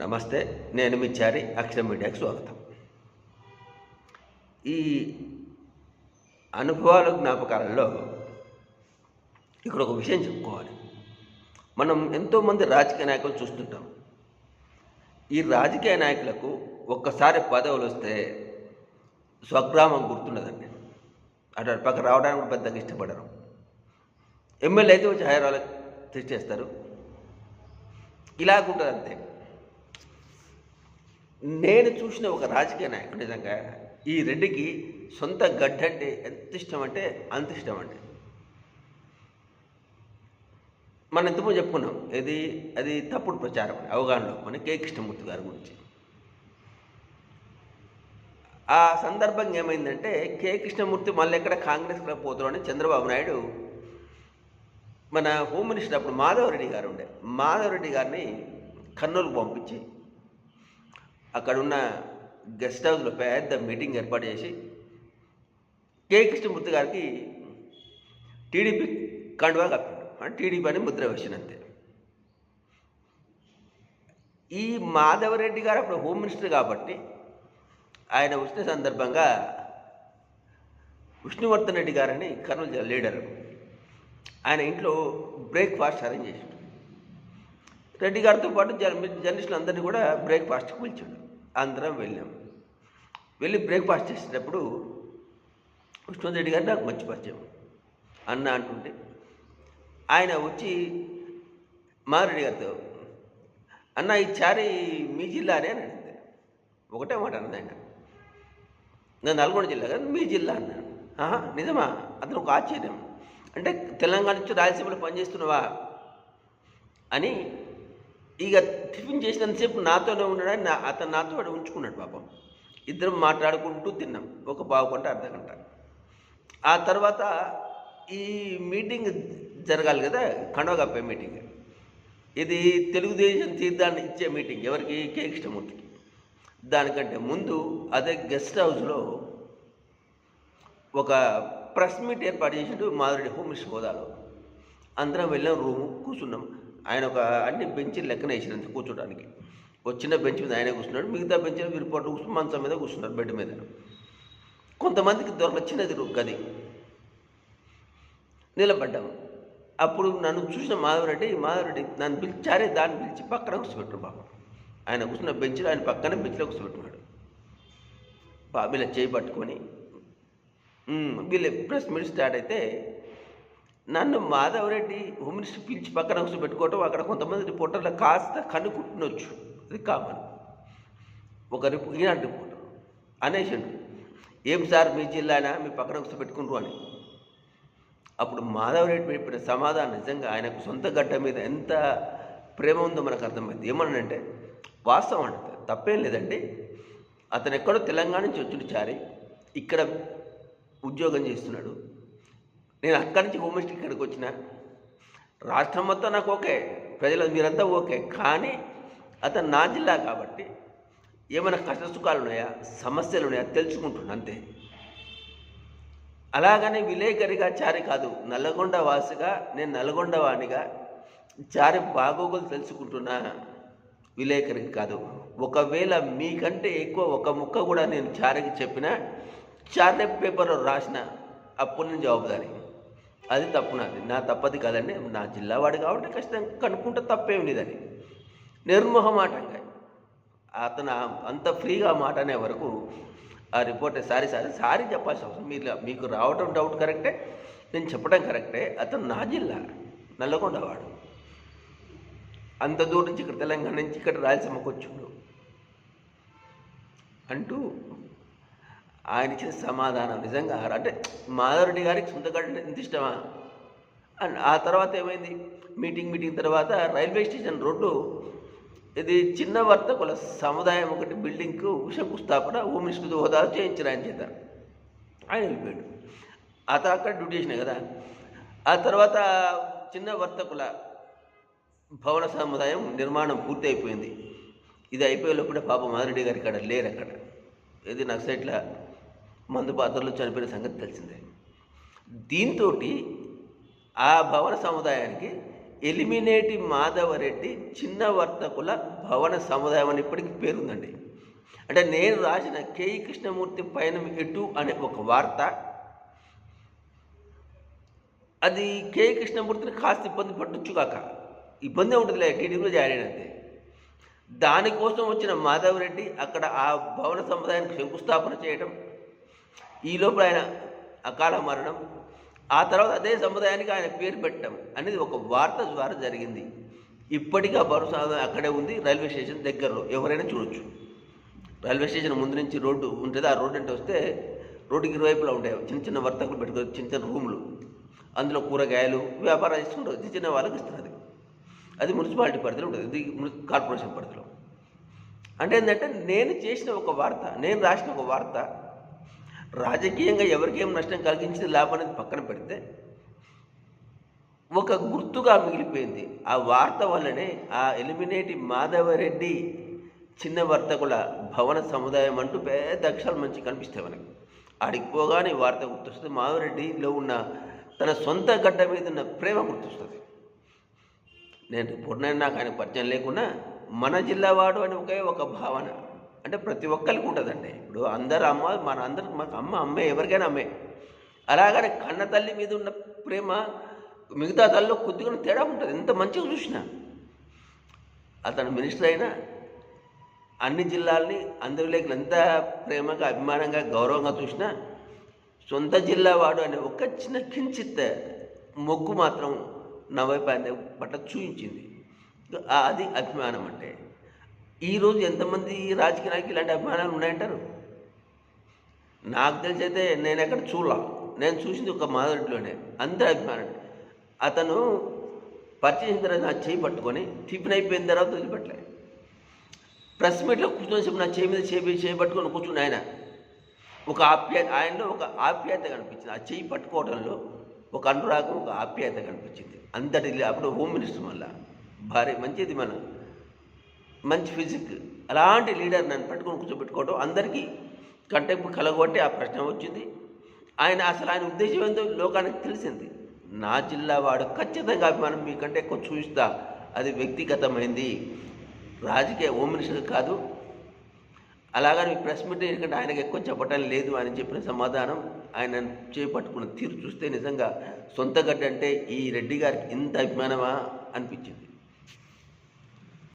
నమస్తే నేను మీ చారి అక్షర మీడియాకి స్వాగతం. ఈ అనుభవాలు జ్ఞాపకాలలో ఇక్కడ ఒక విషయం చెప్పుకోవాలి. మనం ఎంతోమంది రాజకీయ నాయకులు చూస్తుంటాం. ఈ రాజకీయ నాయకులకు ఒక్కసారి పదవులు వస్తే స్వగ్రామం గుర్తుండదండి. అటు అటు పక్క రావడానికి కూడా పెద్దగా ఇష్టపడరు. ఎమ్మెల్యే అయితే వచ్చి హైదరాబాద్ తెచ్చేస్తారు ఇలాగుంటుంది అంతే నేను చూసిన ఒక రాజకీయ నాయకుడు నిజంగా ఈ రెడ్డికి సొంత గడ్డ అంటే ఎంత ఇష్టం అంటే అంత ఇష్టం అండి. మనం ఎంతమంది చెప్పుకున్నాం ఇది అది తప్పుడు ప్రచారం అవగాహనలో మన కే. కృష్ణమూర్తి గారి గురించి. ఆ సందర్భంగా ఏమైందంటే కే. కృష్ణమూర్తి మళ్ళీ ఎక్కడ కాంగ్రెస్కి పోతున్నాడని చంద్రబాబు నాయుడు మన హోమ్ మినిస్టర్ అప్పుడు మాధవరెడ్డి గారు ఉండే. మాధవరెడ్డి గారిని కర్నూలుకు పంపించి అక్కడున్న గెస్ట్ హౌస్లో పెద్ద మీటింగ్ ఏర్పాటు చేసి కే. కృష్ణమూర్తి గారికి టీడీపీ కండువా కప్పాడు అంటే టీడీపీ అని ముద్ర వేసినంతే ఈ మాధవరెడ్డి గారు అప్పుడు హోమ్ మినిస్టర్ కాబట్టి ఆయన వచ్చిన సందర్భంగా విష్ణువర్ధన్ రెడ్డి గారని కర్నూలు జిల్లా లీడరు. ఆయన ఇంట్లో బ్రేక్ఫాస్ట్ అరేంజ్ చేసాడు రెడ్డి గారితో పాటు జర్ జర్నలిస్టులు అందరినీ కూడా బ్రేక్ఫాస్ట్కి పిలిచాడు. అందరం వెళ్ళాం. వెళ్ళి బ్రేక్ఫాస్ట్ చేసేటప్పుడు విష్ణువర్ధన్ రెడ్డి గారు నాకు మంచి పరిచయం. అన్న అంటుంటే ఆయన వచ్చి మారెడ్డి గారితో అన్న ఈ చారి మీ జిల్లానే? అని అడిగింది ఒకటే మాట అన్నది ఆయన. నేను నల్గొండ జిల్లా కదా మీ జిల్లా అన్నాను నిజమా? అతను ఒక ఆశ్చర్యం. అంటే తెలంగాణ నుంచి రాయలసీమలో పనిచేస్తున్నావా? అని ఇక టిఫిన్ చేసినంతసేపు నాతోనే ఉన్నాడని నా అతను నాతో వాడు ఉంచుకున్నాడు పాపం. ఇద్దరం మాట్లాడుకుంటూ తిన్నాం. ఒక పావు అర్ధ గంట. ఆ తర్వాత ఈ మీటింగ్ జరగాలి కదా? కండవగప్పే మీటింగ్. ఇది తెలుగుదేశం తీర్థాన్ని ఇచ్చే మీటింగ్. ఎవరికి? కే. ఉంటుంది దానికంటే ముందు అదే గెస్ట్ హౌస్లో ఒక ప్రెస్ మీట్ ఏర్పాటు చేసిండు మాధురెడ్డి హోమ్ మినిస్టర్ హోదాలో. అందరం వెళ్ళాం రూము కూర్చున్నాం. ఆయన ఒక అన్ని బెంచీలు లెక్కన వేసినంత కూర్చోడానికి. ఒక చిన్న బెంచ్ మీద ఆయన కూర్చున్నాడు మిగతా బెంచ్ మీరు కూర్చుని మంచం మీద కూర్చున్నారు బెడ్ మీద. కొంతమందికి దొరక చిన్నది గది. నిలబడ్డాము. అప్పుడు నన్ను చూసిన మాధవరెడ్డి మాధవరెడ్డి నన్ను పిలిచారే దాన్ని పిలిచి పక్కన కూర్చోబెట్టాడు బాబు ఆయన కూర్చున్న బెంచ్లో ఆయన పక్కన బెంచ్లో కూర్చోబెట్టున్నాడు బాబీల చేయి పట్టుకొని వీళ్ళు ప్రెస్ మీట్ స్టార్ట్ అయితే నన్ను మాధవరెడ్డి హోమినిస్ట్ పిలిచి పక్కన పెట్టుకోవటం అక్కడ కొంతమంది రిపోర్టర్లు కాస్త కనుక్కుంటున్నొచ్చు అది కామన్. ఒక రిపో ఈనాడు రిపోర్టర్ అనేసిండు ఏం సార్ మీ జిల్లానా? మీ పక్కన పెట్టుకుంటారు అని. అప్పుడు మాధవరెడ్డి చెప్పిన సమాధానం నిజంగా ఆయనకు సొంత గడ్డ మీద ఎంత ప్రేమ ఉందో మనకు అర్థమైంది. ఏమనంటే వాస్తవం అంటే తప్పేం లేదండి. అతను ఎక్కడో తెలంగాణ నుంచి వచ్చుడు చారి. ఇక్కడ ఉద్యోగం చేస్తున్నాడు. నేను అక్కడి నుంచి హోమ్ మినిస్టర్ ఇక్కడికి వచ్చిన రాష్ట్రం మొత్తం నాకు ఓకే ప్రజలు మీరంతా ఓకే కానీ అతను నా జిల్లా కాబట్టి ఏమైనా కష్ట సుఖాలు ఉన్నాయా సమస్యలు ఉన్నాయా తెలుసుకుంటున్నాను అంతే. అలాగని విలేకరిగా చారి కాదు నల్గొండ వాసిగా నేను నల్గొండ వాణిగా చారి బాగోగులు తెలుసుకుంటున్నా విలేకరికి కాదు. ఒకవేళ మీకంటే ఎక్కువ ఒక ముక్క కూడా నేను చారికి చెప్పినా చార్లెట్ పేపర్లో రాసిన అప్పుడు నేను జవాబుదారి. అది తప్పు నాది నా తప్పది కాదండి నా జిల్లా వాడు కాబట్టి ఖచ్చితంగా కనుక్కుంటే తప్పేం లేదని నిర్మోహమాటంగా అతను అంత ఫ్రీగా మాట అనే వరకు ఆ రిపోర్టర్ సారీ సారీ సారీ చెప్పాల్సిన అవసరం మీరు మీకు రావడం డౌట్ కరెక్టే నేను చెప్పడం కరెక్టే. అతను నా జిల్లా నల్లగొండవాడు అంత దూరం నుంచి ఇక్కడ తెలంగాణ నుంచి ఇక్కడ రాయలసీమకు వచ్చిండు. అంటూ ఆయన ఇచ్చిన సమాధానం నిజంగా అంటే మాధవరెడ్డి గారికి సొంతగడ్డ ఎంత ఇష్టమా? అండ్ ఆ తర్వాత ఏమైంది? మీటింగ్ మీటింగ్ తర్వాత రైల్వే స్టేషన్ రోడ్డు ఇది చిన్న వర్తకుల సముదాయం ఒకటి బిల్డింగ్కు శంకుస్థాపన హోమ్ మినిస్టర్ హోదా చేయించారు ఆయన చేత. ఆయన వెళ్ళిపోయాడు. అతను అక్కడ డ్యూటీ చేసినాయి కదా? ఆ తర్వాత చిన్న వర్తకుల భవన సముదాయం నిర్మాణం పూర్తి అయిపోయింది ఇది అయిపోయే లోపల పాప మాధురెడ్డి గారు ఇక్కడ లేరు అక్కడ. ఇది నక్సైట్ల మందు పాత్రలు చనిపోయిన సంగతి తెలిసిందే. దీంతో ఆ భవన సముదాయానికి ఎలిమినేటి మాధవరెడ్డి చిన్న వర్తకుల భవన సముదాయం అని ఇప్పటికీ పేరుందండి. అంటే నేను రాసిన కేఈ కృష్ణమూర్తి పైన ఎటు అనే ఒక వార్త అది కేఈ కృష్ణమూర్తిని కాస్త ఇబ్బంది పట్టొచ్చు కాక. ఇబ్బంది ఉంటుంది టీడీపీలో జాయిన్ అయినంతే దానికోసం వచ్చిన మాధవరెడ్డి అక్కడ ఆ భవన సముదాయానికి శంకుస్థాపన చేయడం ఈ లోపల ఆయన అకాల మరణం ఆ తర్వాత అదే సముదాయానికి ఆయన పేరు పెట్టడం అనేది ఒక వార్త ద్వారా జరిగింది. ఇప్పటికీ ఆ భరోసా అక్కడే ఉంది రైల్వే స్టేషన్ దగ్గరలో. ఎవరైనా చూడొచ్చు. రైల్వే స్టేషన్ ముందు నుంచి రోడ్డు ఉంటుంది ఆ రోడ్డు అంటే వస్తే రోడ్డుకి ఇరువైపులా ఉంటాయి. చిన్న చిన్న వర్తకులు పెట్టుకోవచ్చు చిన్న చిన్న రూములు. అందులో కూరగాయలు వ్యాపారం చేసుకుంటారు చిన్న చిన్న వాళ్ళకి ఇస్తుంది అది. మున్సిపాలిటీ పరిధిలో ఉంటుంది. ఇది మున్సి- కార్పొరేషన్ పరిధిలో. అంటే ఏంటంటే నేను చేసిన ఒక వార్త నేను రాసిన ఒక వార్త రాజకీయంగా ఎవరికేం నష్టం కలిగించింది లాభం అనేది పక్కన పెడితే ఒక గుర్తుగా మిగిలిపోయింది. ఆ వార్త వల్లనే ఆ ఎలిమినేటి మాధవరెడ్డి చిన్న వర్తకుల భవన సముదాయం అంటూ పెద్ద అక్షరాలు మంచి కనిపిస్తాయి మనకి. ఆడికి పోగానే వార్త గుర్తొస్తుంది. మాధవరెడ్డిలో ఉన్న తన సొంత గడ్డ మీద ఉన్న ప్రేమ గుర్తొస్తుంది. నేను ఇప్పుడు నాకు ఆయన పరిచయం లేకుండా మన జిల్లా వాడు అని ఒకే ఒక భావన. అంటే ప్రతి ఒక్కరికి ఉంటుందండి. ఇప్పుడు అందరు అమ్మ మన అందరికి మాకు అమ్మ అమ్మే ఎవరికైనా అమ్మే. అలాగనే కన్న తల్లి మీద ఉన్న ప్రేమ మిగతా తల్లిలో కొద్దిగా తేడా ఉంటుంది. ఎంత మంచిగా చూసినా. అతను మినిస్టర్ అయినా అన్ని జిల్లాల్ని అందరి లేఖలు ఎంత ప్రేమగా అభిమానంగా గౌరవంగా చూసినా సొంత జిల్లా వాడు అనే ఒక చిన్న కించిత్ మొగ్గు మాత్రం నా వైపు ఆయన పట్ల చూపించింది. అది అభిమానం అంటే. ఈరోజు ఎంతమంది రాజకీయ నాయకులు ఇలాంటి అభిమానాలు ఉన్నాయంటారు? నాకు తెలిసి అయితే నేను ఎక్కడ చూడలా. నేను చూసింది ఒక మాదిరిలోనే అందరి అభిమానం అతను పరిచయం తర్వాత నా చేయి పట్టుకొని టిఫిన్ అయిపోయిన తర్వాత వదిలిపెట్టలే. ప్రెస్ మీట్లో కూర్చొని చెప్పి నా చేయి మీద చేయి చేయి పట్టుకొని కూర్చుని ఆయన. ఒక ఆప్యాయత ఆయనలో ఒక ఆప్యాయత కనిపించింది. ఆ చేయి పట్టుకోవడంలో ఒక అనురాగం ఒక ఆప్యాయత కనిపించింది. అంతటి అప్పుడు హోమ్ మినిస్టర్ మళ్ళా. భారీ మంచిది మన మంచి ఫిజిక్. అలాంటి లీడర్ నన్ను పట్టుకొని కూర్చోబెట్టుకోవడం అందరికీ కంటెంపు కలగొట్టి ఆ ప్రశ్న వచ్చింది. ఆయన అసలు ఆయన ఉద్దేశం ఏందో లోకానికి తెలిసింది. నా జిల్లా వాడు ఖచ్చితంగా అభిమానం మీకంటే ఎక్కువ చూస్తా. అది వ్యక్తిగతమైంది. రాజకీయ హోమ్ మినిస్టర్ కాదు. అలాగని మీ ప్రెస్ మీట్ ఎందుకంటే ఆయనకు ఎక్కువ చెప్పటం లేదు అని చెప్పిన సమాధానం ఆయన చేపట్టుకున్న తీరు చూస్తే నిజంగా సొంత గడ్డ అంటే ఈ రెడ్డి గారికి ఇంత అభిమానమా అనిపించింది.